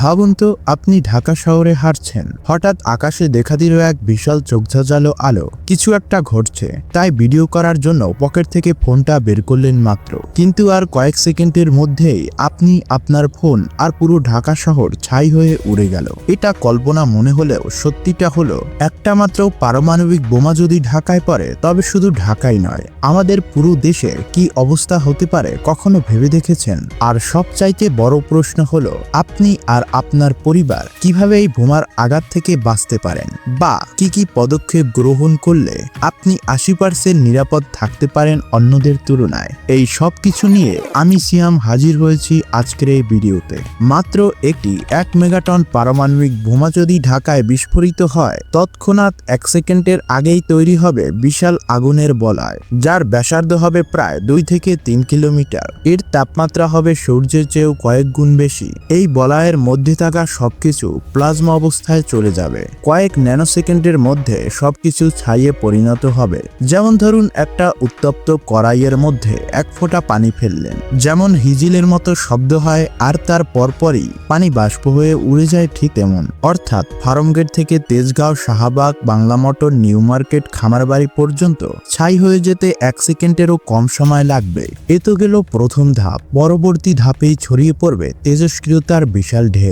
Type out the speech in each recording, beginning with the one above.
ভাবুন তো, আপনি ঢাকা শহরে হাঁটছেন। হঠাৎ আকাশে দেখা দিল এক বিশাল চোখঝাঁঝালো আলো। কিছু একটা ঘটছে। তাই ভিডিও করার জন্য পকেট থেকে ফোনটা বের করলেন মাত্র। কিন্তু আর কয়েক সেকেন্ডের মধ্যেই আপনি আপনার ফোন আর পুরো ঢাকা শহর ছাই হয়ে উড়ে গেল। এটা কল্পনা মনে হলেও সত্যিটা হলো, একটা মাত্র পারমাণবিক বোমা যদি ঢাকায় পড়ে, তবে শুধু ঢাকাই নয়, আমাদের পুরো দেশের কি অবস্থা হতে পারে কখনো ভেবে দেখেছেন? আর সবচাইতে বড় প্রশ্ন হলো, আপনি আর আপনার পরিবার কীভাবে এই বোমার আঘাত থেকে বাঁচতে পারেন? বা কি কি পদক্ষেপ গ্রহণ করলে আপনি আশি পার্সেন্ট নিরাপদ থাকতে পারেন অন্যদের তুলনায়? এই সব কিছু নিয়ে আমি সিয়াম হাজির হয়েছি আজকের এই ভিডিওতে। মাত্র একটি এক মেগাটন পারমাণবিক বোমা যদি ঢাকায় বিস্ফোরিত হয়, তৎক্ষণাৎ এক সেকেন্ডের আগেই তৈরি হবে বিশাল আগুনের বলয়, যার ব্যাসার্ধ হবে প্রায় দুই থেকে তিন কিলোমিটার। এর তাপমাত্রা হবে সূর্যের চেয়েও কয়েক গুণ বেশি। এই বলয়ের মধ্যে থাকা সবকিছু প্লাজমা অবস্থায় চলে যাবে। কয়েক ন্যানো সেকেন্ডের মধ্যে সবকিছু ছাইয়ে পরিণত হবে। যেমন ধরুন, একটা উত্তপ্ত কড়াইয়ের মধ্যে এক ফোঁটা পানি ফেললেন। যেমন হিজিলের মতো শব্দ হয়, আর তার পরপরই পানি বাষ্প হয়ে উড়ে যায় ঠিক তেমন। অর্থাৎ ফার্মগেট থেকে Tejgaon Shahbag, Bangla motor, new market, Khamarbari পর্যন্ত ছাই হয়ে যেতে এক সেকেন্ডেরও কম সময় লাগবে। এ তো গেল প্রথম ধাপ। পরবর্তী ধাপেই ছড়িয়ে পড়বে তেজস্ক্রিয়তার বিশাল ঢেউ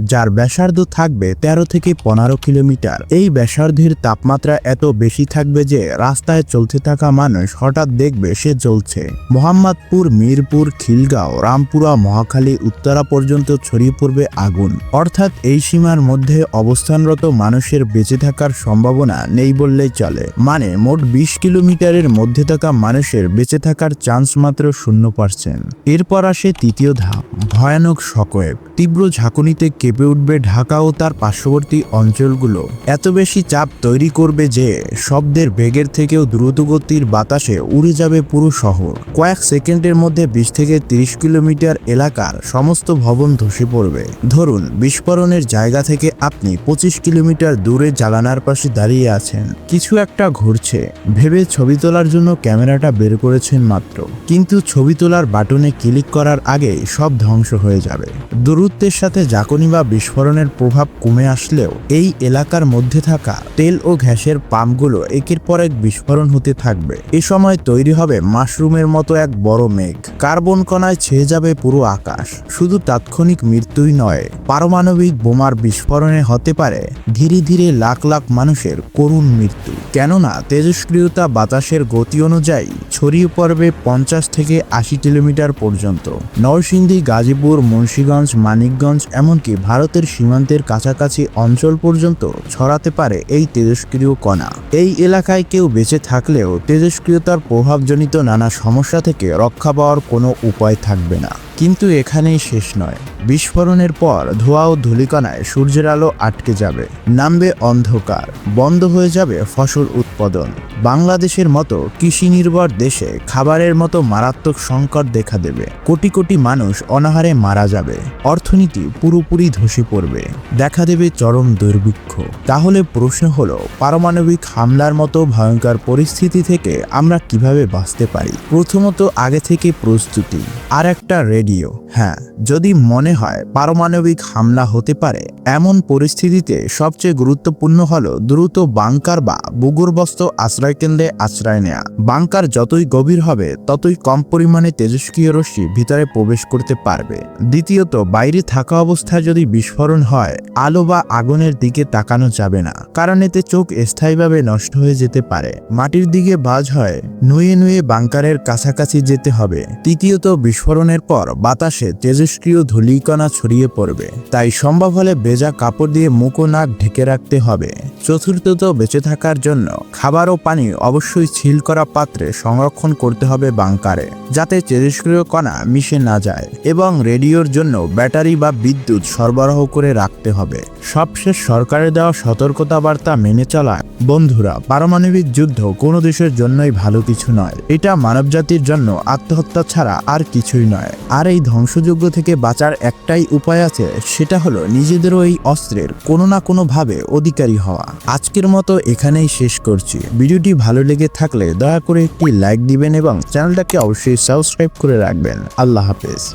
যার ব্যাসার্ধ থাকবে তেরো থেকে পনেরো কিলোমিটার। এই ব্যাসার্ধের তাপমাত্রা এত বেশি থাকবে যে রাস্তায় চলতে থাকা মানুষ হঠাৎ দেখবে সে জ্বলছে। মোহাম্মদপুর, মিরপুর, খিলগাঁও, রামপুরা, মহাখালী, উত্তরা পর্যন্ত ছড়িয়ে পড়বে আগুন। অর্থাৎ এই সীমার মধ্যে অবস্থানরত মানুষের বেঁচে থাকার সম্ভাবনা নেই বললেই চলে। মানে মোট বিশ কিলোমিটারের মধ্যে থাকা মানুষের বেঁচে থাকার চান্স মাত্র শূন্য পার্সেন্ট। এরপর আসে তৃতীয় ধাপ, ভয়ানক শকওয়েভ তীব্র ঝাঁকুনিতে কেঁপে উঠবে ঢাকা ও তার পার্শ্ববর্তী অঞ্চলগুলো। এত বেশি চাপ তৈরি করবে যে, শব্দের বেগের থেকেও দ্রুতগতির বাতাসে উড়ে যাবে পুরো শহর। কয়েক সেকেন্ডের মধ্যে বিশ থেকে তিরিশ কিলোমিটার এলাকার সমস্ত ভবন ধসে পড়বে। ধরুন, বিস্ফোরণের জায়গা থেকে আপনি পঁচিশ কিলোমিটার দূরে জালানার পাশে দাঁড়িয়ে আছেন। কিছু একটা ঘুরছে ভেবে ছবি তোলার জন্য ক্যামেরাটা বের করেছেন মাত্র। কিন্তু ছবি তোলার বাটনে ক্লিক করার আগে সব ধ্বংস হয়ে যাবে। দূরত্বের সাথে জাকনি বা বিস্ফোরণের প্রভাব কমে আসলেও এই এলাকার মধ্যে থাকা তেল ও গ্যাসের পাম্পগুলো একের পর এক বিস্ফোরণ হতে থাকবে। এ সময় তৈরি হবে মাশরুমের মতো এক বড় মেঘ। কার্বন কণায় ছেয়ে যাবে পুরো আকাশ। শুধু তাৎক্ষণিক মৃত্যুই নয়, পারমাণবিক বোমার বিস্ফোরণে হতে পারে ধীরে ধীরে লাখ লাখ মানুষের করুণ মৃত্যু। কেননা তেজস্ক্রিয়তা বাতাসের গতি অনুযায়ী ছড়িয়ে পড়বে পঞ্চাশ থেকে আশি কিলোমিটার পর্যন্ত। নরসিংদী, গাজীপুর, মুন্সীগঞ্জ, মানিকগঞ্জ এমনকি ভারতের সীমান্তের কাছাকাছি অঞ্চল পর্যন্ত ছড়াতে পারে এই তেজস্ক্রিয় কণা। এই এলাকায় কেউ বেঁচে থাকলেও তেজস্ক্রিয়তার প্রভাবজনিত নানা সমস্যা থেকে রক্ষা পাওয়ার কোনো উপায় থাকবে না। কিন্তু এখানেই শেষ নয়। বিস্ফোরণের পর ধোঁয়া ও ধূলিকণায় সূর্যের আলো আটকে যাবে। নামবে অন্ধকার। বন্ধ হয়ে যাবে ফসল উৎপাদন। বাংলাদেশের মতো কৃষি নির্ভর দেশে খাবারের মতো মারাত্মক সংকট দেখা দেবে। কোটি কোটি মানুষ অনাহারে মারা যাবে। অর্থনীতি পুরোপুরি ধসে পড়বে। দেখা দেবে চরম দুর্ভিক্ষ। তাহলে প্রশ্ন হলো, পারমাণবিক হামলার মতো ভয়ঙ্কর পরিস্থিতি থেকে আমরা কীভাবে বাঁচতে পারি? প্রথমত আগে থেকে প্রস্তুতি। আর একটা রেডিও। হ্যাঁ যদি মনে হয় পারমাণবিক হামলা হতে পারে, এমন পরিস্থিতিতে সবচেয়ে গুরুত্বপূর্ণ হল দ্রুত বাংকার বা ভূগর্ভস্থ আশ্রয়কেন্দ্রে আশ্রয় নেয়া। বাংকার যতই গভীর হবে, ততই কম পরিমাণে তেজস্ক্রিয় রশ্মি ভিতরে প্রবেশ করতে পারবে। দ্বিতীয়ত, বাইরে থাকা অবস্থায় যদি বিস্ফোরণ হয়, আলো বা আগুনের দিকে তাকানো যাবে না, কারণ এতে চোখ স্থায়ীভাবে নষ্ট হয়ে যেতে পারে। মাটির দিকে বাজ হয়, নুয়ে নুয়ে বাংকারের কাছাকাছি যেতে হবে। তৃতীয়ত, বিস্ফোরণের পর বাতাসে তেজস্ক্রিয় ধূলিকণা ছড়িয়ে পড়বে। তাই সম্ভব হলে ভেজা কাপড় দিয়ে মুখ ও নাক ঢেকে রাখতে হবে। চতুর্থত বেঁচে থাকার জন্য খাবার ও পানি অবশ্যই ছিল করা পাত্রে সংরক্ষণ করতে হবে বাংকারে, যাতে তেজস্ক্রিয় কণা মিশে না যায় এবং রেডিওর জন্য ব্যাটারি বা বিদ্যুৎ সরবরাহ করে রাখতে হবে। সবশেষ সরকারের দেওয়া সতর্কতা বার্তা মেনে চলা বন্ধুরা, পারমাণবিক যুদ্ধ কোনো দেশের জন্যই ভালো কিছু নয়। এটা মানবজাতির জন্য আত্মহত্যা ছাড়া আর কিছুই নয়। আর এই ধ্বংসযজ্ঞ থেকে বাঁচার একটাই উপায় আছে, সেটা হলো নিজেদেরও এই অস্ত্রের কোনো না কোনো ভাবে অধিকারী হওয়া। আজকের মতো এখানেই শেষ করছি। ভিডিওটি ভালো লেগে থাকলে দয়া করে একটি লাইক দিবেন এবং চ্যানেলটাকে অবশ্যই সাবস্ক্রাইব করে রাখবেন। আল্লাহ হাফেজ।